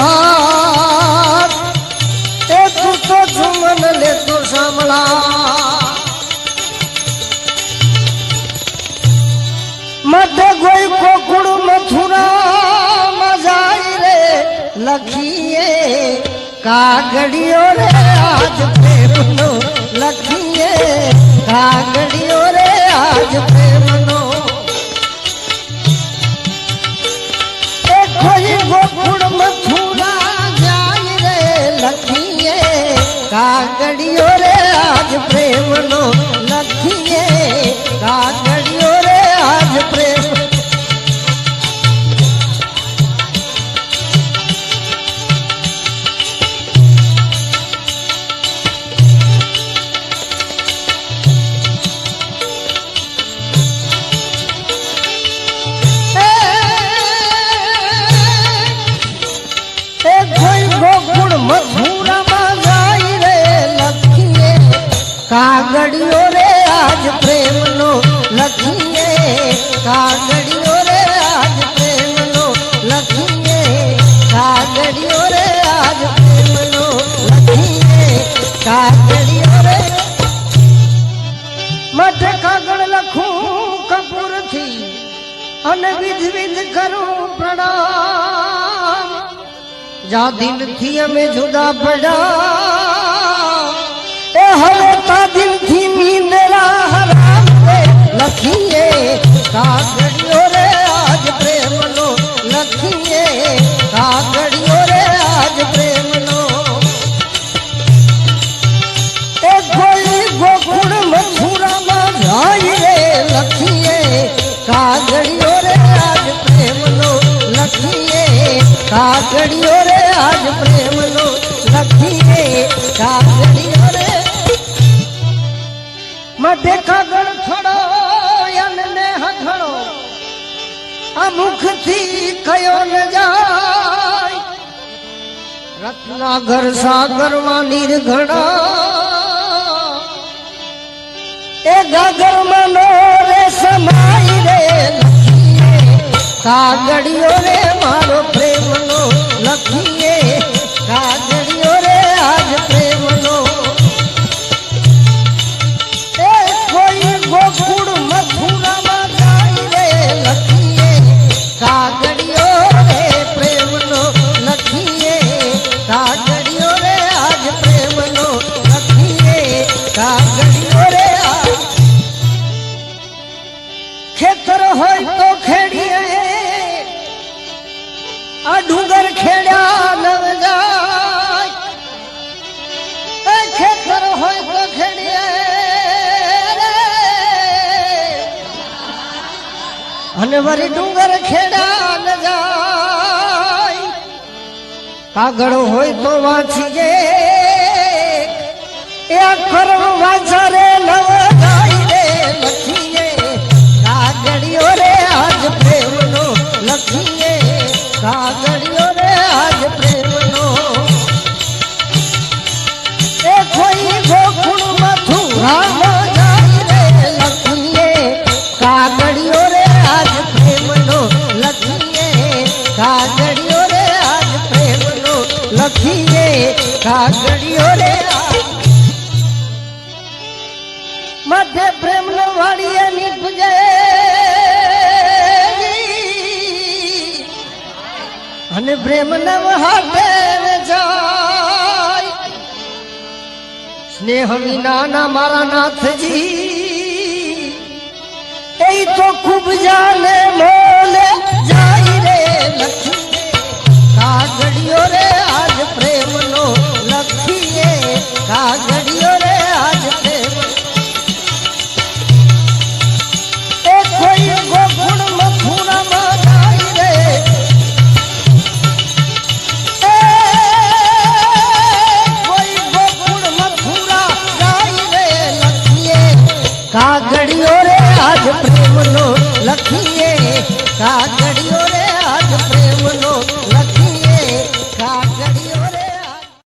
હાથ એ તું તો ચુમન લેતો સાંભળા મધ્ય ગોઈ કોકુડ મથુરા જાય રે. લખીએ કાગડિયો રે. આજ પ્રેમનો લખીએ કાગડિયો રે મઠ કાગળ લખું કપૂરથી અને વિધ વિધ કરું પ્રણામ. જા દિલથી અમે જુદા પડ્યા, એ હવે તા દિલથી મીંદરા હરામ. રે લખીએ કાગડિયો કાગડિયો રે, આજ પ્રેમનો લખીએ કાગડિયો રે. મધે કાગળ છોડો અને હથણો આ મુખથી કયો ન જાય. રત્નાગર સાગરમાં નિર્ઘણા. એ ગાગરમાં નો રે સમાઈ રે કાગડીઓ રે, મારો ખેતર હોય તો ખેડીએ. આ ડુંગર ખેડ્યા નવ જાય ખેતર હોય તો ખેડીએ. અને વરી ડુંગર ખેડા ન જાય કાગળ હોય તો વાંચીએ. એ અખર વાંચરે નવ લખીએ કાગળિયો રે આજ પ્રેમનો લખીએ કાગળિયો રે મધ્ય પ્રેમનો વાળીએ નીપજે અને પ્રેમ નવ હાથે જાય સ્નેહ વિનાના મારા નાથજી, એ તો ખૂબ જાને